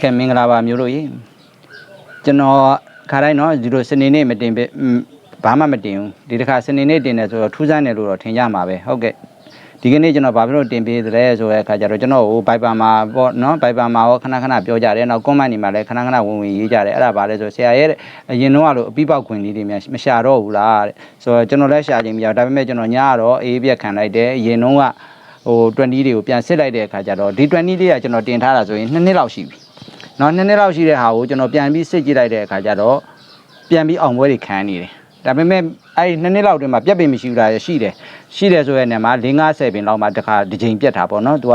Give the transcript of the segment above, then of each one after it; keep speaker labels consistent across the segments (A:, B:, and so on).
A: ခင်မင်္ဂလာပါမျိုးတို့ရေကျွန်တော်ခါတိုင်းတော့ဒီလိုစနေနေ့မတင်ဘာမှမတင်ဘူးဒီတစ်ခါစနေနေ့တင်တယ်ဆိုတော့ထူးဆန်းတယ်လို့တော့ထင်ကြမှာပဲဟုတ်ကဲ့ဒီကနေ့ကျွန်တော်ဘာဖြစ်လို့တင်ပေးသလဲဆိုတဲ့အခါကျတော့ကျွန်တော်ဟို Viber မှာပေါ့နော် Viber မှာရောခဏခဏပြောကြတယ်နောက် comment တွေမှာလည်းခဏခဏဝင်ဝင်ရေးကြတယ်အဲ့ဒါဘာလဲဆိုဆရာရဲ့အရင်တော့လို့အပိပောက်ခွင်လေးတွေများမရှာတော့ဘူးလားတဲ့ဆိုတော့ကျွန်တော်လည်းရှာခြင်းမရဒါပေမဲ့ကျွန်တော်ညကတော့အေးပြက်ခံလိုက်တယ်အရင်တော့ဟို20တွေကိုပြန်စစ်လိုက်တဲ့အခါကျတော့ဒီ20လေးကကျွန်တော်တင်ထားတာဆိုရင်2နှစ်လောက်ရှိပြီ နော်နှစ်နှစ်လောက်ရှိတဲ့ဟာကိုကျွန်တော်ပြန်ပြီးစစ်ကြည့်လိုက်တဲ့အခါကျတော့ပြန်ပြီးအောင်ပွဲတွေခံနေတယ်ဒါပေမဲ့အဲ့ဒီနှစ်နှစ်လောက်တွင်မှာပြက်ပင်မရှိဘူးလားရှိတယ်ရှိတယ်ဆိုရဲနေမှာ၄50ပင်လောက်မှတစ်ခါတစ်ချိန်ပြက်တာပေါ့နော်သူက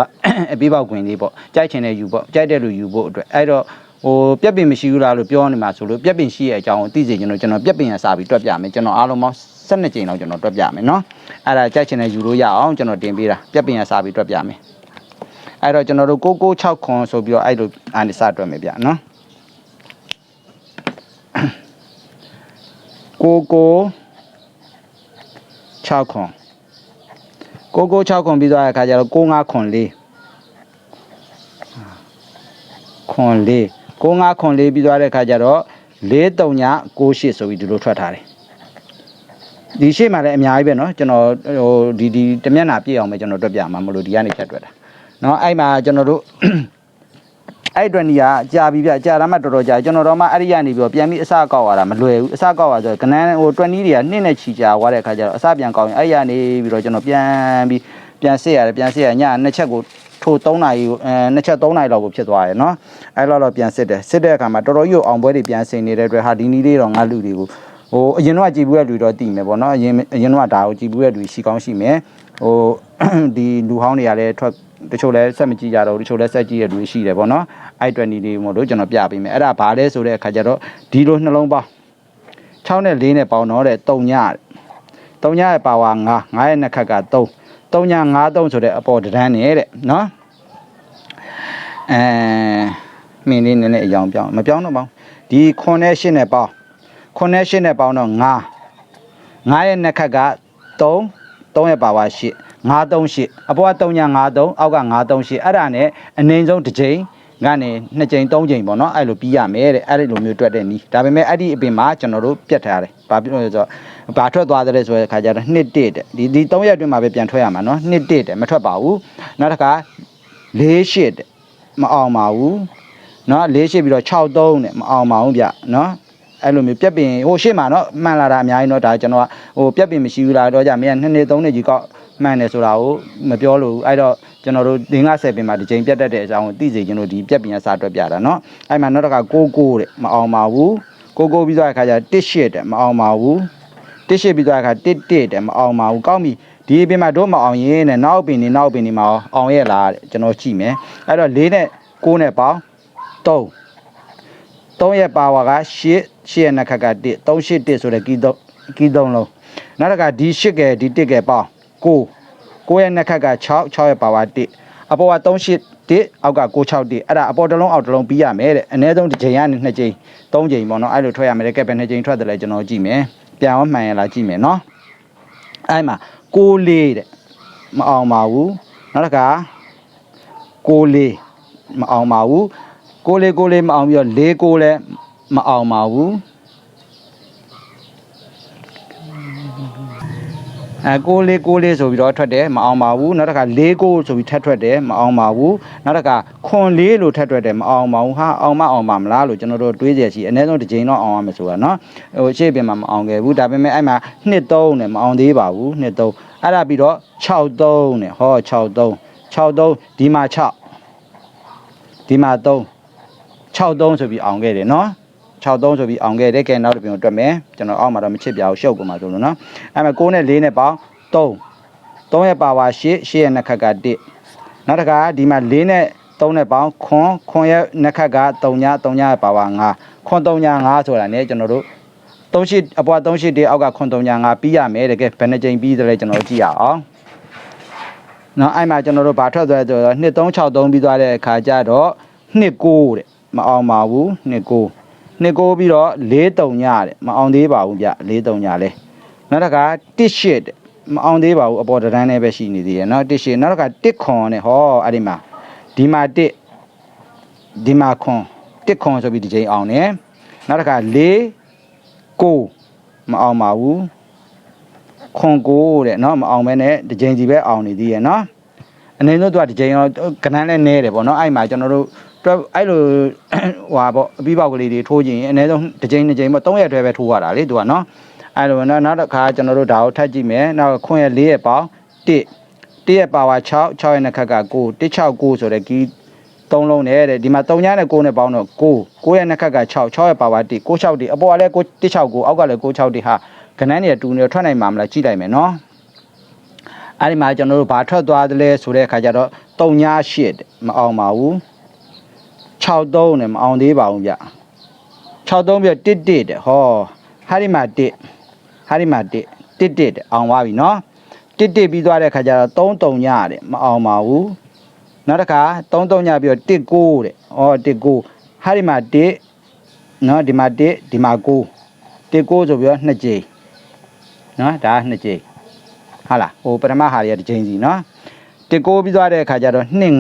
A: အပေးပေါက်ခွင်လေးပေါ့ကြိုက်ချင်တဲ့ယူပေါ့ကြိုက်တဲ့လူယူဖို့အတွက်အဲ့တော့ဟိုပြက်ပင်မရှိဘူးလားလို့ပြောနေမှာဆိုလို့ပြက်ပင်ရှိရဲ့အကြောင်းကိုသိစေကျွန်တော်ကျွန်တော်ပြက်ပင်ရစာပြီးတွက်ပြမယ်ကျွန်တော်အားလုံးပေါင်း12ကြိမ်လောက်ကျွန်တော်တွက်ပြမယ်နော်အဲ့ဒါကြိုက်ချင်တဲ့ယူလို့ရအောင်ကျွန်တော်တင်ပေးတာပြက်ပင်ရစာပြီးတွက်ပြမယ် အဲ့တော့ကျွန်တော်တို့696ခွန်ဆိုပြီးတော့အဲ့လိုအာနိစတွက်မယ်ဗျနော်99 6ခွန်99 6ခွန်ပြီးသွားတဲ့အခါကျတော့95ခွန်4ခွန်4 95ခွန်4ပြီးသွားတဲ့အခါကျတော့4 3ည98ဆိုပြီးဒီလိုထွက်ထားတယ်ဒီရှေ့မှာလည်းအများကြီးပဲเนาะကျွန်တော်ဟိုဒီဒီတမျက်နှာပြည့်အောင်ပဲကျွန်တော်တွက်ပြမှာမလို့ဒီကနေဖြတ်တွက်တာ เนาะအဲ့မှာကျွန်တော်တို့ အဲ့အတွက်နေရာကြာပြီဗျကြာတာမှတော်တော်ကြာကျွန်တော်တော့မှအဲ့ဒီကနေပြီးတော့ပြန်ပြီးအစကောက်ရတာမလွယ်ဘူးအစကောက်ရဆိုကနန်းဟို20တွေကနှစ်နဲ့ချီကြာသွားတဲ့အခါကျတော့အစပြန်ကောက်ရင်အဲ့ဒီကနေပြီးတော့ကျွန်တော်ပြန်ပြီးပြန်စစ်ရတယ်ပြန်စစ်ရညနှစ်ချက်ကိုထိုး3နာရီကိုအဲနှစ်ချက်3နာရီလောက်ကိုဖြစ်သွားတယ်เนาะအဲ့လောက်တော့ပြန်စစ်တယ်စစ်တဲ့အခါမှာတော်တော်ကြီးကိုအောင်ပွဲတွေပြန်ဆင်နေတဲ့အတွက်ဟာဒီနီးလေးတော့ငါလူတွေကိုဟိုအရင်တော့ကြည်ဘူးရဲ့လူတော့တည်မယ်ပေါ့เนาะအရင်အရင်တော့ဒါကိုကြည်ဘူးရဲ့လူရှိကောင်းရှိမယ်ဟို ဒီလူဟောင်းတွေကလည်းထွက် တချို့လည်းဆက်မကြည့်ကြတော့ဘူးတချို့လည်းဆက်ကြည့်ရလူရှိတယ်ပေါ့နော်အဲ့20လေးမို့လို့ကျွန်တော်ပြပေးမယ်အဲ့ဒါဘာလဲဆိုတဲ့အခါကျတော့ဒီလိုနှလုံးပေါင်း6နဲ့4နဲ့ပေါင်းတော့တဲ့3ည3ညရဲ့ပါဝါ9 9ရဲ့နှစ်ခက်က3 3ည9 3ဆိုတဲ့အပေါ်တန်းနေတဲ့နော်အဲမင်းလေးနည်းနည်းအယောင်ပြောင်းမပြောင်းတော့ပါဘူးဒီ9နဲ့8နဲ့ပေါင်း9နဲ့8နဲ့ပေါင်းတော့9 9ရဲ့နှစ်ခက်က3 3ရဲ့ပါဝါ8 938အပေါ်က3ည53အောက်က938အဲ့ဒါနဲ့အနည်းဆုံးတစ်ချိန်ကနေ2ချိန်3ချိန်ပေါ့နော်အဲ့လိုပြီးရမယ်တဲ့အဲ့ဒီလိုမျိုးတွက်တဲ့နီးဒါပေမဲ့အဲ့ဒီအပင်မှာကျွန်တော်တို့ပြတ်ထားတယ်ဘာဖြစ်လို့လဲဆိုတော့ဘာထွက်သွားတယ်ဆိုတဲ့ခါကျတော့2 1တဲ့ဒီဒီ3ရက်အတွင်းမှာပဲပြန်ထွက်ရမှာနော်2 1တဲ့မထွက်ပါဘူးနောက်တစ်ခါ4 8တဲ့မအောင်ပါဘူးနော်4 8ပြီးတော့6 3တဲ့မအောင်ပါဘူးဗျနော်အဲ့လိုမျိုးပြက်ပင်ဟိုရှေ့မှာနော်မှန်လာတာအများကြီးနော်ဒါကျွန်တော်ကဟိုပြက်ပင်မရှိဘူးလားတော့ကြမင်းက2နှစ်3နှစ်ကြီးကောက် မှန်တယ်ဆိုတာကိုမပြောလို့အဲ့တော့ကျွန်တော်တို့ဒင်းက10ပင်မှာဒီချိန်ပြတ်တတ်တဲ့အကြောင်းကိုသိစေချင်လို့ဒီပြက်ပင်ကစာတွက်ပြတာနော်အဲ့မှာနောက်တစ်ခါ99တဲ့မအောင်ပါဘူး99ပြီးသွားတဲ့ခါကျ18တဲ့မအောင်ပါဘူး18ပြီးသွားတဲ့ခါ11တဲ့မအောင်ပါဘူးကောင်းပြီဒီအပင်မှာတို့မအောင်ရင်တဲ့နောက်ပင်နေနောက်ပင်နေမှာအောင်ရဲ့လားတဲ့ကျွန်တော်ကြည့်မယ်အဲ့တော့4နဲ့9နဲ့ပေါင်း3 3ရဲ့ပါဝါက8 8ရဲ့နှစ်ခက်က1 381ဆိုတဲ့ကီသုံးကီသုံးလုံးနောက်တစ်ခါဒီ8ကဲဒီ1ကဲပေါင်း 9 9ရဲ့နှစ်ခက်က6 6ရဲ့ပါဝါ1အပေါ်က381အောက်က961အဲ့ဒါအပေါ်တစ်လုံးအောက်တစ်လုံးပြီးရမယ်တဲ့အနည်းဆုံးတစ်ချိန်ကနေနှစ်ချိန်သုံးချိန်ပေါ့နော်အဲ့လိုထွက်ရမယ်တဲ့ကဲဘယ်နှစ်ချိန်ထွက်တယ်လဲကျွန်တော်ကြည့်မယ်ပြန်အောင်မှန်ရလားကြည့်မယ်နော်အဲ့မှာ6လေးတဲ့မအောင်ပါဘူးနောက်တစ်ခါ6လေးမအောင်ပါဘူးကိုလေးကိုလေးမအောင်ပြီးတော့လေးကိုလည်းမအောင်ပါဘူး အဲကိုလေးကိုလေးဆိုပြီးတော့ထွက်တယ်မအောင်ပါဘူးနောက်တစ်ခါလေးကိုဆိုပြီးထပ်ထွက်တယ်မအောင်ပါဘူးနောက်တစ်ခါခွန်လေးလို့ထပ်ထွက်တယ်မအောင်ပါဘူးဟာအောင်မအောင်ပါမလားလို့ကျွန်တော်တို့တွေးကြရှိအနည်းဆုံးတစ်ချိန်တော့အောင်ရမယ်ဆိုတာနော်ဟိုရှေ့ပြင်မှာမအောင်ခဲ့ဘူးဒါပေမဲ့အဲ့မှာနှစ်သုံးနဲ့မအောင်သေးပါဘူးနှစ်သုံးအဲ့ဒါပြီးတော့6သုံးနဲ့ဟော6သုံး6သုံးဒီမှာ6ဒီမှာ3 6သုံးဆိုပြီးအောင်ခဲ့တယ်နော် 63ဆိုပြီးအောင်ခဲ့တယ်ကဲနောက်တစ်ပြင်ကိုတွက်မယ်ကျွန်တော်အောက်မှာတော့မချစ်ပြအောင်ရှုပ်ကုန်ပါဆိုလို့နော်အဲ့မှာ6နဲ့4နဲ့ပေါင်း3 3ရဲ့ပါဝါ8 8ရဲ့နှစ်ခက်က1နောက်တစ်ခါဒီမှာ4နဲ့3နဲ့ပေါင်းခွန်ခွန်ရဲ့နှစ်ခက်က3ည3ညရဲ့ပါဝါ9ခွန်3ည9ဆိုတာ ਨੇ ကျွန်တော်တို့3ရှိအပွား3ရှိတေးအောက်ကခွန်3ည9ပြီးရမယ်တကယ်ဘယ်နှကြိမ်ပြီးသလဲကျွန်တော်ကြည့်ရအောင်နော်အဲ့မှာကျွန်တော်တို့ဗာထွက်သွားဆိုတော့2363ပြီးသွားတဲ့အခါကျတော့29တဲ့မအောင်ပါဘူး29 နှစ်ကိုးပြီးတော့၄တုံညတဲ့မအောင်သေးပါဘူးဗျ၄တုံညလဲနောက်တစ်ခါတစ်ရှစ်မအောင်သေးပါဘူးအပေါ်တန်းနဲ့ပဲရှိနေသေးတယ်နော်တစ်ရှစ်နောက်တစ်ခါတစ်ခွန်နဲ့ဟောအဲ့ဒီမှာဒီမှာတစ်ဒီမှာခွန်တစ်ခွန်ဆိုပြီးဒီချိန်အောင်နေနောက်တစ်ခါ၄ကိုးမအောင်ပါဘူးခွန်ကိုတဲ့နော်မအောင်ပဲနဲ့ဒီချိန်စီပဲအောင်နေသေးရဲ့နော်အနေနဲ့သူကဒီချိန်ရောကဏ္ဍနဲ့နဲတယ်ပေါ့နော်အဲ့မှာကျွန်တော်တို့ တွဲအဲ့လိုဟွာပေါ့အပြီးပေါက်ကလေးတွေထိုးခြင်းအနည်းဆုံးတစ်ကြိမ်နှစ်ကြိမ်ပေါ့၃ရက်တွဲပဲထိုးရတာလေသူကနော်အဲ့လိုနော်နောက်တစ်ခါကျွန်တော်တို့ဒါကိုထပ်ကြည့်မယ်နောက်ခွင့်ရ၄ရက်ပေါင်း၁၁ရက်ပါဝါ6 6ရက်နှစ်ခက်က9 169ဆိုတဲ့ကီးသုံးလုံးနဲ့တဲ့ဒီမှာ3ညနဲ့9နဲ့ပေါင်းတော့9 9ရက်နှစ်ခက်က6 6ရက်ပါဝါ1 9 6ဒီအပေါ်ကလည်း9 169အောက်ကလည်း9 6ဒီဟာကနန်းတွေတူနေထွက်နိုင်မှာမလားကြည့်လိုက်မယ်နော်အဲ့ဒီမှာကျွန်တော်တို့ဘာထွက်သွားသလဲဆိုတဲ့အခါကျတော့3ည8မအောင်ပါဘူး 63နဲ့မအောင်သေးပါဘူးဗျ63ပြ1 1တဲ့ဟောဟာဒီမှာ1ဟာဒီမှာ1 1 1တဲ့အောင်သွားပြီနော်တစ်တစ်ပြီးသွားတဲ့ခါကျတော့3 3ညတဲ့မအောင်ပါဘူးနောက်တစ်ခါ3 3ညပြီးတော့1 9တဲ့ဩ1 9ဟာဒီမှာ1နော်ဒီမှာ1ဒီမှာ9 1 9ဆိုပြီးတော့2ကြိမ်နော်ဒါ2ကြိမ်ဟာလားဟိုပထမဟာတွေကတစ်ကြိမ်စီနော်1 9ပြီးသွားတဲ့ခါကျတော့2 5တဲ့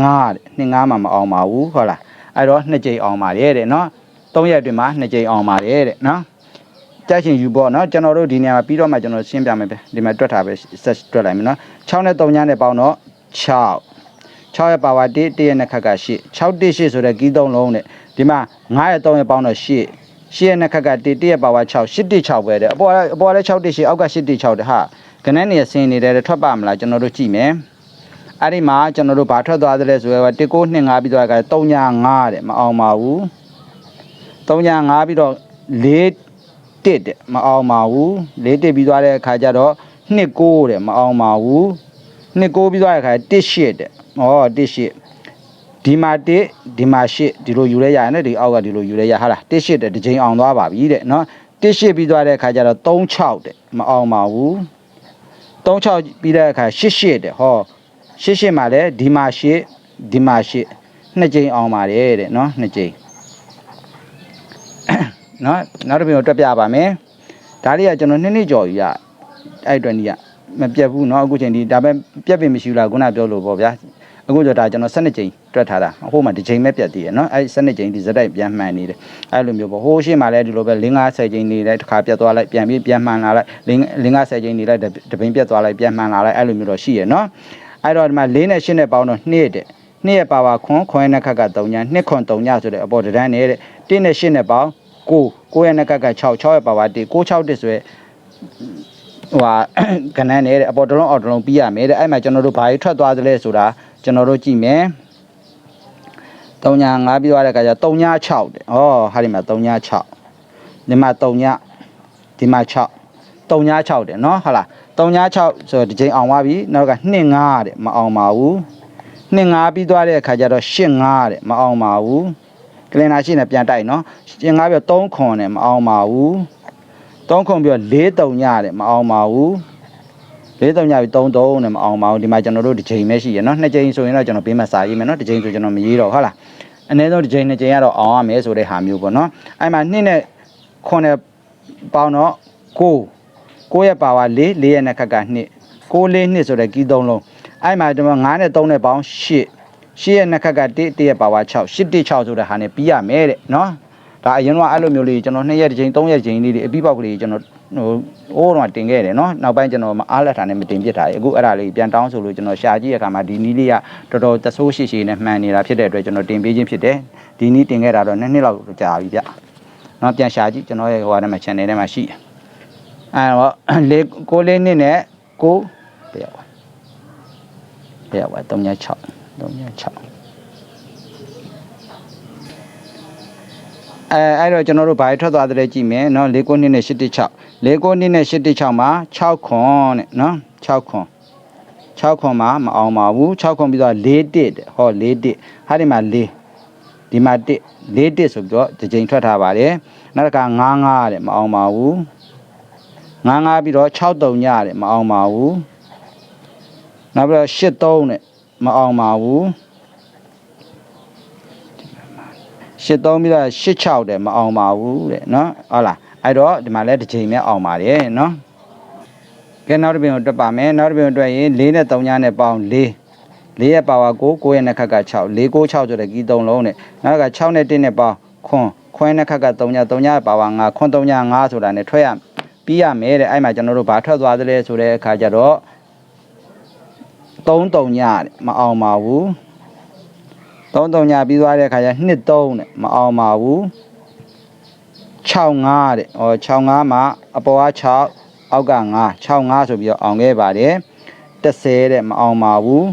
A: 2 5မှမအောင်ပါဘူးဟုတ်လား အဲ့တော့2ကြိမ်အောင်ပါတယ်တဲ့နော်3ရက်အတွင်းမှာ2ကြိမ်အောင်ပါတယ်တဲ့နော်တက်ရှင်ယူပေါ့နော်ကျွန်တော်တို့ဒီနေရာမှာပြီးတော့မှကျွန်တော်ရှင်းပြမယ်ပဲဒီမှာတွက်ထားပဲဆက်တွက်လိုက်မယ်နော်6နဲ့3ညနဲ့ပေါင်းတော့6 6ရဲ့ပါဝါ1 1ရဲ့နှစ်ခက်က8 6 1 8ဆိုတဲ့ကီးသုံးလုံးနဲ့ဒီမှာ9ရဲ့3ရဲ့ပေါင်းတော့8 8ရဲ့နှစ်ခက်က1 1ရဲ့ပါဝါ6 8 1 6ပဲတဲ့အပေါ်ကအပေါ်ကလည်း6 1 8အောက်က8 1 6တဲ့ဟာခဏနေဆင်းနေတယ်ထွက်ပါမလားကျွန်တော်တို့ကြည့်မယ် အဲ့ဒီမှာကျွန်တော်တို့ဘာထွက်သွားသလဲဆိုတော့1 9 2 5ပြီးတော့က3ည5တဲ့မအောင်ပါဘူး3ည5ပြီးတော့4တစ်တဲ့မအောင်ပါဘူး၄တစ်ပြီးသွားတဲ့အခါကျတော့နှစ်ကိုးတဲ့မအောင်ပါဘူးနှစ်ကိုးပြီးသွားတဲ့အခါတစ်ရှစ်တဲ့ဩတစ်ရှစ်ဒီမှာတစ်ဒီမှာရှစ်ဒီလိုယူလဲရရင်လည်းဒီအောက်ကဒီလိုယူလဲရဟာလားတစ်ရှစ်တဲ့ဒီချိန်အောင်သွားပါပြီတဲ့နော်တစ်ရှစ်ပြီးသွားတဲ့အခါကျတော့36တဲ့မအောင်ပါဘူး36ပြီးတဲ့အခါရှစ်ရှစ်တဲ့ဟော ရှစ်ရှစ်မှာလည်းဒီမှာရှစ်ဒီမှာရှစ်နှစ်ချိန်အောင်ပါတယ်တဲ့နော်နှစ်ချိန် နော်နောက်တစ်ပြင်ကိုတွက်ပြပါမယ်ဒါလေးကကျွန်တော်နှစ်နှစ်ကျော်ကြီးရအဲ့အတွက်ကြီးကမပြတ်ဘူးเนาะအခုချိန်ဒီဒါပဲပြတ်ပင်မရှိဘူးလားခုနပြောလို့ပေါ့ဗျာအခုကျတော့ဒါကျွန်တော်12ချိန်တွက်ထားတာဟိုမှာတစ်ချိန်ပဲပြတ်သေးရเนาะအဲ့12ချိန်ဒီစတိုက်ပြန်မှန်နေတယ်အဲ့လိုမျိုးပေါ့ဟိုရှေ့မှာလည်းဒီလိုပဲ5 50ချိန်နေလိုက်တစ်ခါပြတ်သွားလိုက်ပြန်ပြီးပြန်မှန်လာလိုက်5 50ချိန်နေလိုက်တပင်းပြတ်သွားလိုက်ပြန်မှန်လာလိုက်အဲ့လိုမျိုးတော့ရှိရเนาะ အဲ့တော့ဒီမှာ4နဲ့8နဲ့ပေါင်းတော့2တဲ့2ရဲ့ပါပါခွန်ခွန်ရဲ့နှစ်ခက်က3ည2ခွန်3ညဆိုတဲ့အပေါ်တန်းနေတဲ့1နဲ့8နဲ့ပေါင်း9 9ရဲ့နှစ်ခက်က6 6ရဲ့ပါပါ1 6 6တစ်ဆိုရဲဟိုဟာကနန်းနေတဲ့အပေါ်တလုံးအောက်တလုံးပြီးရမယ်တဲ့အဲ့မှာကျွန်တော်တို့ဘာကြီးထွက်သွားသလဲဆိုတာကျွန်တော်တို့ကြည့်မယ်3ည5ပြီးသွားတဲ့အခါကျ3ည6တဲ့ဩဟာဒီမှာ3ည6ဒီမှာ3ညဒီမှာ6 3ည6တဲ့နော်ဟုတ်လား 3ည6ဆိုတော့ဒီချိန်အောင်သွားပြီနောက်က2 5တဲ့မအောင်ပါဘူး2 5ပြီးသွားတဲ့အခါကျတော့8 5တဲ့မအောင်ပါဘူးကလင်နာရှိနေပြန်တိုက်နော်8 5ပြီးတော့3ခွန်နဲ့မအောင်ပါဘူး3ခွန်ပြီးတော့4 3ညတဲ့မအောင်ပါဘူး4 3ညပြီး3 3နဲ့မအောင်ပါဘူးဒီမှာကျွန်တော်တို့ဒီချိန်ပဲရှိရနော်နှစ်ချိန်ဆိုရင်တော့ကျွန်တော်ဘေးမှာစာရေးမယ်နော်ဒီချိန်ဆိုကျွန်တော်မရေးတော့ဟုတ်လားအနည်းဆုံးဒီချိန်နှစ်ချိန်ကတော့အောင်ရမယ်ဆိုတဲ့ဟာမျိုးပေါ့နော်အဲ့မှာ2နဲ့ခွန်နဲ့ပေါင်းတော့9 9ရဲ့ပါဝါ4 4ရဲ့နှစ်ခက်က2 6 4 2ဆိုတဲ့ကီးသုံးလုံးအဲ့မှာဒီမှာ9နဲ့3နဲ့ပေါင်း8 8ရဲ့နှစ်ခက်က1 1ရဲ့ပါဝါ6 8 1 6ဆိုတဲ့ဟာနဲ့ပြီးရမယ်တဲ့နော်ဒါအရင်ကအဲ့လိုမျိုးလေးကျွန်တော်2ရက်တစ်ချိန်3ရက်တစ်ချိန်လေးတွေအပြီးပေါက်ကလေးကျွန်တော်ဟိုအိုးတော့တင်ခဲ့တယ်နော်နောက်ပိုင်းကျွန်တော်မအားလက်ထားနဲ့မတင်ပြစ်တာလေအခုအဲ့ဒါလေးပြန်တောင်းဆိုလို့ကျွန်တော်ရှာကြည့်ရခါမှာဒီနီးလေးကတော်တော်တဆိုးရှိရှိနဲ့မှန်နေတာဖြစ်တဲ့အတွက်ကျွန်တော်တင်ပေးခြင်းဖြစ်တယ်ဒီနီးတင်ခဲ့တာတော့နှစ်နှစ်လောက်ကြာပြီဗျနော်ပြန်ရှာကြည့်ကျွန်တော်ရဲ့ဟိုဟာထဲမှာ channel ထဲမှာရှိတယ် အဲ့တော့လေးကိုလေးနှစ်နဲ့ကိုတရားပါတရားပါ396 396အဲအဲ့တော့ကျွန်တော်တို့ဘာထွက်သွားတယ်ကြည့်မယ်เนาะ၄9နှစ်နဲ့816 ၄9နှစ်နဲ့816မှာ6ခွန်တဲ့เนาะ6ခွန်6ခွန်မှာမအောင်ပါဘူး6ခွန်ပြီးတော့4တစ်တဲ့ဟော4တစ်ဟာဒီမှာ4ဒီမှာ1 4တစ်ဆိုပြီးတော့ဒီချိန်ထွက်ထားပါတယ်နောက်တစ်ခါ9 9တဲ့မအောင်ပါဘူး 9 9ပြီးတော့6 3ညတဲ့မအောင်ပါဘူးနောက်ပြီးတော့8 3တဲ့မအောင်ပါဘူးရှစ်သုံးပြီးတော့ရှစ်6တဲ့မအောင်ပါဘူးတဲ့နော်ဟုတ်လားအဲ့တော့ဒီမှာလည်းတစ်ချိန်နဲ့အောင်ပါတယ်နော်ကဲနောက်တစ်ပြင်ကိုတွက်ပါမယ်နောက်တစ်ပြင်ကိုတွက်ရင်4နဲ့3ညနဲ့ပေါင်း4 4ရဲ့ပါဝါ9 9ရဲ့နှစ်ခက်က6 4 9 6ဆိုတဲ့ကီး3လုံးနဲ့နောက်က6နဲ့1နဲ့ပေါင်းခွန်းခွန်းနှစ်ခက်က3ည3ညရဲ့ပါဝါ9ခွန်း3ည5ဆိုတာနဲ့ထွက်ရ ပြီးရမယ်တဲ့အဲ့မှာကျွန်တော်တို့ဘာထွက်သွားသလဲဆိုတဲ့အခါကျတော့3 3ညတဲ့မအောင်ပါဘူး3 3ညပြီးသွားတဲ့အခါကျ2 3တဲ့မအောင်ပါဘူး65တဲ့ဟော65မှာအပေါ်က6အောက်က9 65ဆိုပြီးတော့အောင်ခဲ့ပါတယ်30တဲ့မအောင်ပါဘူး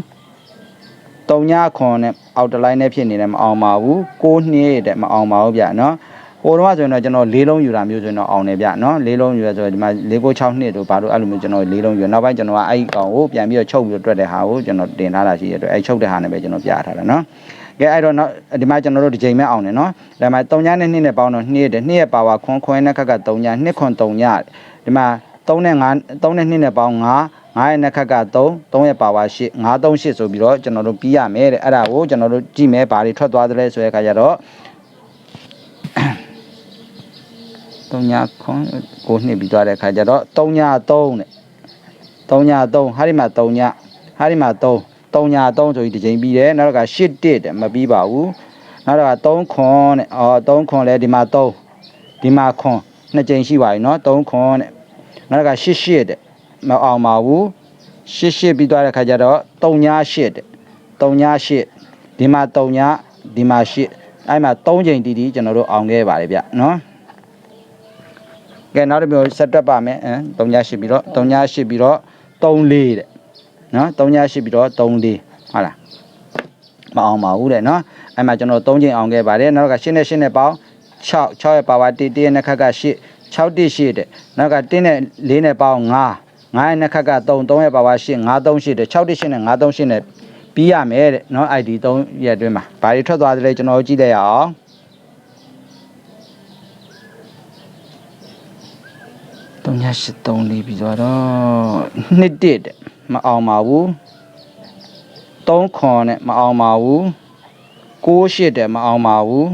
A: 3ညခွန်နဲ့အောက်တလိုင်းနဲ့ဖြစ်နေတယ်မအောင်ပါဘူး6နှစ်တဲ့မအောင်ပါဘူးဗျနော်ဟို တော့ဆိုရင်တော့ကျွန်တော်၄လုံးယူတာမျိုးဆိုရင်တော့အောင်တယ်ဗျနော်၄လုံးယူရဆိုတော့ဒီမှာ၄ကို6နှစ်တို့ဘာလို့အဲ့လိုမျိုးကျွန်တော်၄လုံးယူနောက်ပိုင်းကျွန်တော်ကအဲ့ဒီကောင်ကိုပြန်ပြီးတော့ချုပ်ပြီးတော့တွက်တဲ့ဟာကိုကျွန်တော်တင်ထားတာရှိရတဲ့အဲ့ချုပ်တဲ့ဟာနဲ့ပဲကျွန်တော်ပြထားတာနော်ကဲအဲ့တော့နောက်ဒီမှာကျွန်တော်တို့ဒီချိန်မဲ့အောင်တယ်နော်ဒါမှ3ညနဲ့2နဲ့ပေါင်းတော့2တဲ့2ရဲ့ပါဝါခွန်ခွန်နဲ့ခက်က3ည2ခွန်3ညဒီမှာ3နဲ့5 3နဲ့2နဲ့ပေါင်း9 9ရဲ့နှစ်ခက်က3 3ရဲ့ပါဝါ8 9 3 8ဆိုပြီးတော့ကျွန်တော်တို့ပြီးရမယ်တဲ့အဲ့ဒါကိုကျွန်တော်တို့ကြည့်မယ်ဘာတွေထွက်သွားသလဲဆိုတဲ့အခါကျတော့ 3ညခွန်ကိုနှစ်ပြီးသွားတဲ့အခါကျတော့3ည3တဲ့3ည3ဟာဒီမှာ3ညဟာဒီမှာ3 3ည3ဆိုပြီးတစ်ချိန်ပြီးတယ်နောက်တော့က8တစ်တဲ့မပြီးပါဘူးနောက်တော့က3ခွန်တဲ့အော်3ခွန်လဲဒီမှာ3ဒီမှာခွန်နှစ်ချိန်ရှိပါပြီเนาะ3ခွန်တဲ့နောက်က8 8တဲ့ မအောင်ပါဘူးရှစ်ရှစ်ပြီးသွားတဲ့ခါကျတော့3ည8တဲ့3ည8ဒီမှာ3ညဒီမှာ8အဲ့မှာ3ချိန်တီးတီးကျွန်တော်တို့အောင်ခဲ့ပါတယ်ဗျနော် ကဲနောက်တစ်မျိုးဆက်တွက်ပါမယ်3ညရှိပြီးတော့3ညရှိပြီးတော့3လေးတဲ့နော်3ညရှိပြီးတော့3လေးဟုတ်လားမအောင်ပါဘူးတဲ့နော်အဲ့မှာကျွန်တော်3ချိန်အောင်ခဲ့ပါတယ်နောက်က8နဲ့8နဲ့ပေါင်း6 6ရဲ့ပါဝါ1 1ရဲ့နှစ်ခက်က8 6 1ရှိတဲ့နောက်က1နဲ့4နဲ့ပေါင်း9 9ရဲ့နှစ်ခက်က3 3ရဲ့ပါဝါ8 9 3ရှိတဲ့6 1ရှိနဲ့9 3ရှိနဲ့ပြီးရမယ်တဲ့နော် ID 3ရဲ့အတွင်းမှာဘာတွေထွက်သွားသလဲကျွန်တော်ကြည့်လိုက်ရအောင် 3ည8 3လေးပြီးသွားတော့နှစ်တစ်တဲ့မအောင်ပါဘူး3ခွန်နဲ့မအောင်ပါဘူး6 8တဲ့မအောင်ပါဘူး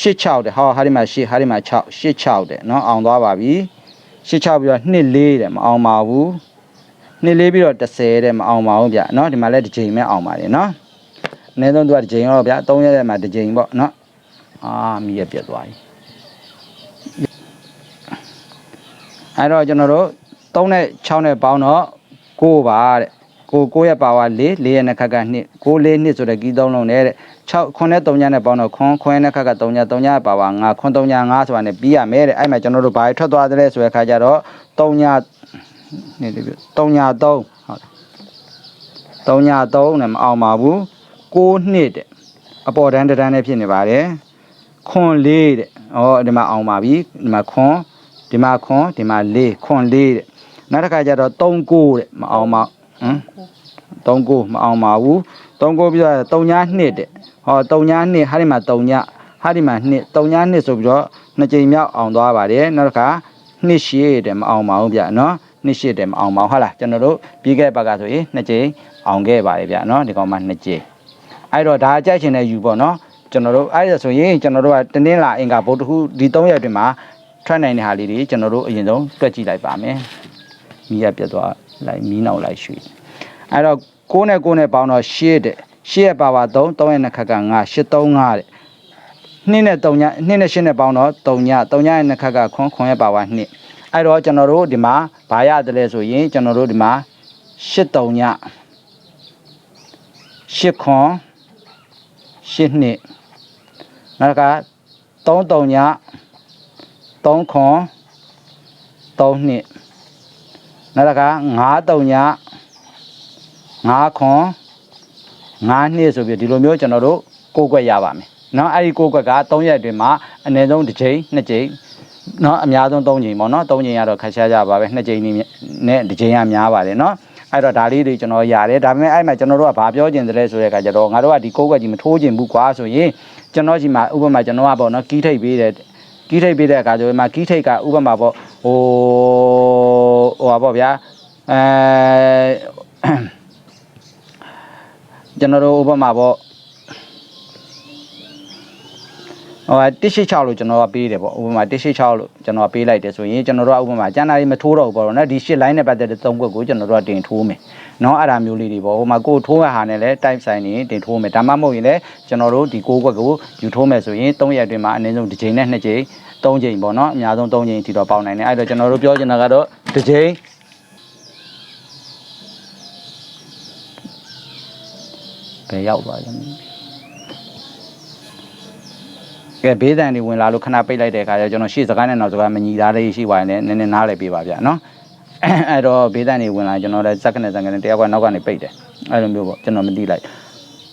A: 8 6တဲ့ဟောဟာဒီမှာ8ဟာဒီမှာ6 8 6တဲ့เนาะအောင်သွားပါပြီ8 6ပြီးတော့2 4တဲ့မအောင်ပါဘူး2 4ပြီးတော့30တဲ့မအောင်ပါဘူးဗျเนาะဒီမှာလည်းတစ်ချိန်ပဲအောင်ပါတယ်เนาะအနည်းဆုံးသူကတစ်ချိန်တော့ဗျ3ရက်မှာတစ်ချိန်ပေါ့เนาะအာမီးရပြတ်သွားပြီ အဲ့တော့ကျွန်တော်တို့3နဲ့6နဲ့ပေါင်းတော့9ပါတဲ့ကို9ရက်ပါဝါ4 4ရက်နဲ့ခက်က2 9 4 2ဆိုတဲ့ကီးသုံးလုံးနဲ့တဲ့6ခွန်းနဲ့3ညနဲ့ပေါင်းတော့ခွန်းခွန်းနဲ့ခက်က3ည3ညပါဝါ5ခွန်း3ည5ဆိုတာနဲ့ပြီးရမယ်တဲ့အဲ့မှာကျွန်တော်တို့ဘာထွက်သွားသလဲဆိုတဲ့ခါကျတော့3ညနေတယ်ပြ3ည3ဟုတ်3ည3နဲ့မအောင်ပါဘူး6နှစ်တဲ့အပေါ်တန်းတန်းနဲ့ဖြစ်နေပါတယ်ခွန်း4တဲ့ဩဒီမှာအောင်ပါပြီဒီမှာခွန်း ဒီမှာခွန်းဒီမှာ4ခွန်း4တဲ့နောက်တစ်ခါကျတော့3 9တဲ့မအောင်ပါဟမ်3 9မအောင်ပါဘူး3 9ပြီးတော့3ည2တဲ့ဟော3ည2ဟာဒီမှာ3ညဟာဒီမှာ2 3ည2ဆိုပြီးတော့နှစ်ကြိမ်မြောက်အောင်သွားပါတယ်နောက်တစ်ခါ2ရှည်တဲ့မအောင်ပါဘူးဗျနော်2ရှည်တဲ့မအောင်ပါဘူးဟုတ်လားကျွန်တော်တို့ပြီးခဲ့တဲ့ဘက်ကဆိုရင်နှစ်ကြိမ်အောင်ခဲ့ပါတယ်ဗျနော်ဒီကောင်မှနှစ်ကြိမ်အဲ့တော့ဒါကြိုက်ချင်တဲ့ယူပေါ့နော်ကျွန်တော်တို့အဲ့ဒါဆိုရင်ကျွန်တော်တို့ကတနင်္လာအင်္ဂါဗုဒ္ဓဟူးဒီ3ရက်အတွင်းမှာ ထွက်နိုင်တဲ့ဟာလေးတွေကျွန်တော်တို့အရင်ဆုံးတွက်ကြည့်လိုက်ပါမယ်မီးရပြတ်သွားလိုက်မီးနောက်လိုက်ရွှေ့အဲ့တော့6နဲ့6နဲ့ပေါင်းတော့8တဲ့8ရဲ့ပါဝါ3 3ရဲ့နှစ်ခက်က9 8 3 5တဲ့2နဲ့3ည2နဲ့8နဲ့ပေါင်းတော့3ည3ညရဲ့နှစ်ခက်ကခွန်းခွန်းရဲ့ပါဝါ2အဲ့တော့ကျွန်တော်တို့ဒီမှာဘာရတယ်လဲဆိုရင်ကျွန်တော်တို့ဒီမှာ8 3ည8ခွန်း8နှစ်နောက်က3 3ည 3ခွန်း3နှစ်နောက်က9 3ည9ခွန်9နှစ်ဆိုပြီးဒီလိုမျိုးကျွန်တော်တို့ကိုယ်ွက်ရပါမယ်เนาะအဲ့ဒီကိုယ်ွက်က3ရက်အတွင်းမှာအနည်းဆုံးတစ်ချိန်နှစ်ချိန်เนาะအများဆုံး3ချိန်ပေါ့เนาะ3ချိန်ရတော့ခက်ရှားကြပါပဲနှစ်ချိန်နဲ့တစ်ချိန်ကများပါတယ်เนาะအဲ့တော့ဒါလေးတွေကျွန်တော်ရတယ်ဒါပေမဲ့အဲ့မှာကျွန်တော်တို့ကဘာပြောကျင်တယ်လဲဆိုတဲ့အခါကျတော့ငါတို့ကဒီကိုယ်ွက်ကြီးမထိုးကျင်ဘူးကွာဆိုရင်ကျွန်တော်ကြီးမှာဥပမာကျွန်တော်ကပေါ့เนาะကီးထိတ်ပေးတယ် ကီးထိတ်ပေးတဲ့အခါကျတော့မှာကီးထိတ်ကဥပမာပေါ့ဟိုဟိုပါပေါ့ဗျာအဲကျွန်တော်တို့ဥပမာပေါ့ ဟို186လို့ကျွန်တော်ကပေးတယ်ပေါ့ဥပမာ186လို့ကျွန်တော်ကပေးလိုက်တယ်ဆိုရင်ကျွန်တော်တို့ကဥပမာကျန်တာတွေမထိုးတော့ဘူးပေါ့နော်ဒီ8 line နဲ့ပတ်သက်တဲ့3ခွက်ကိုကျွန်တော်တို့ကတင်ထိုးမယ်နော်အဲ့ဒါမျိုးလေးတွေပေါ့ဟိုမှာကိုထိုးရဟာနဲ့လည်း type ဆိုင်နေတင်ထိုးမယ်ဒါမှမဟုတ်ရင်လည်းကျွန်တော်တို့ဒီ6ခွက်ကိုယူထိုးမယ်ဆိုရင်3ရက်အတွင်းမှာအနည်းဆုံးတစ်ချိန်နဲ့2ချိန်3ချိန်ပေါ့နော်အများဆုံး3ချိန်အထိတော့ပေါက်နိုင်တယ်အဲ့တော့ကျွန်တော်တို့ပြောချင်တာကတော့တစ်ချိန်ဘယ်ရောက်သွားလဲ ကဲဘေးတန်တွေဝင်လာလို့ခဏပိတ်လိုက်တဲ့အခါကျတော့ကျွန်တော်ရှေ့စကားနဲ့နောက်စကားမညီသားလေးရှိသွားရင်လည်းနည်းနည်းနားလည်ပေးပါဗျာနော်အဲ့တော့ဘေးတန်တွေဝင်လာကျွန်တော်လည်းဇက်ကနေဇက်ကနေတယောက်ကနောက်ကနေပိတ်တယ်အဲ့လိုမျိုးပေါ့ကျွန်တော်မသိလိုက်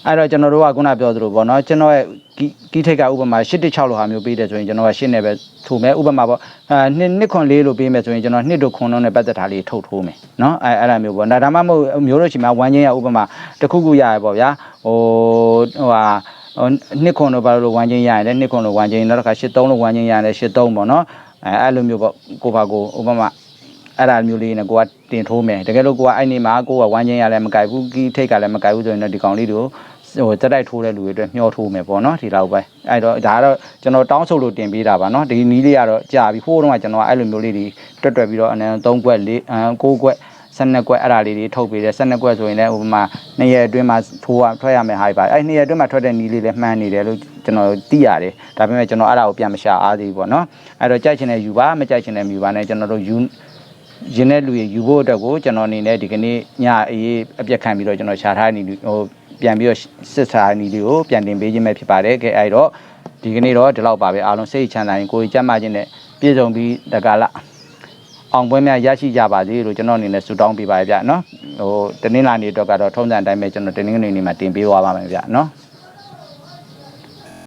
A: အဲ့တော့ကျွန်တော်တို့ကခုနပြောသလိုပေါ့နော်ကျွန်တော်ရဲ့ကီကီထိတ်ကဥပမာ816လို့ဟာမျိုးပေးတယ်ဆိုရင်ကျွန်တော်က8နဲ့ပဲထိုးမယ်ဥပမာပေါ့အာနှစ်နှစ်ခွန်လေးလို့ပေးမယ်ဆိုရင်ကျွန်တော်နှစ်တို့ခွန်လုံးနဲ့ပတ်သက်တာလေးထုတ်ထိုးမယ်နော်အဲ့အဲ့လိုမျိုးပေါ့ဒါဒါမှမဟုတ်မျိုးတို့ရှိမှဝမ်းချင်းရဥပမာတစ်ခုခုရရပေါ့ဗျာဟိုဟိုဟာဟို နှစ်ခွန်လို့ဘာလို့ဝမ်းချင်းရရင်လည်းနှစ်ခွန်လို့ဝမ်းချင်းနောက်တစ်ခါ83လို့ဝမ်းချင်းရရင်လည်း83ပေါ့နော်အဲအဲ့လိုမျိုးပေါ့ကိုပါကိုဥပမာအဲ့ဒါမျိုးလေးနဲ့ကိုကတင်ထိုးမယ်တကယ်လို့ကိုကအဲ့နေမှာကိုကဝမ်းချင်းရလည်းမကြိုက်ဘူးကီးထိတ်ကလည်းမကြိုက်ဘူးဆိုရင်တော့ဒီကောင်လေးတွေကိုဟိုတက်တိုက်ထိုးတဲ့လူတွေအတွက်မျှောထိုးမယ်ပေါ့နော်ဒီလောက်ပဲအဲ့တော့ဒါကတော့ကျွန်တော်တောင်းဆိုလို့တင်ပေးတာပါနော်ဒီနီးလေးကတော့ကြာပြီဟိုးတော့ကကျွန်တော်အဲ့လိုမျိုးလေးတွေတွတ်တွတ်ပြီးတော့အနည်း3ကွက်4အမ်6ကွက် 12ကွက်အဲ့ဒါလေးတွေထုတ်ပေးတယ်12ကွက်ဆိုရင်လည်းဥပမာ2ရက်အတွင်းမှာထိုးရထွက်ရမယ်ဟာပါအဲ့2ရက်အတွင်းမှာထွက်တဲ့နီးလေးလည်းမှန်းနေတယ်လို့ကျွန်တော်သိရတယ်ဒါပေမဲ့ကျွန်တော်အဲ့ဒါကိုပြန်မရှာအားသေးဘူးပေါ့နော်အဲ့တော့ကြိုက်ချင်တဲ့ယူပါမကြိုက်ချင်တဲ့ယူပါနဲ့ကျွန်တော်တို့ယူရင်းတဲ့လူတွေယူဖို့အတွက်ကိုကျွန်တော်အနေနဲ့ဒီကနေ့ညအေးအပြက်ခံပြီးတော့ကျွန်တော်ရှာထားနေဟိုပြန်ပြီးတော့စစ်စားနေလေးကိုပြန်တင်ပေးခြင်းပဲဖြစ်ပါတယ်ကဲအဲ့တော့ဒီကနေ့တော့ဒီလောက်ပါပဲအားလုံးစိတ်ချမ်းသာရင်ကိုယ်ကြမ်းမှခြင်းနဲ့ပြည့်စုံပြီးတက္ကလာ အောင်ပွဲများရရှိကြပါစေလို့ကျွန်တော်အနေနဲ့ဆုတောင်းပေးပါရဗျနော်ဟိုတနင်္လာနေ့အတွက်ကတော့ထုံးစံအတိုင်းပဲကျွန်တော်တနင်္ဂနွေနေ့မှာတင်ပေးသွားပါမယ်ဗျနော်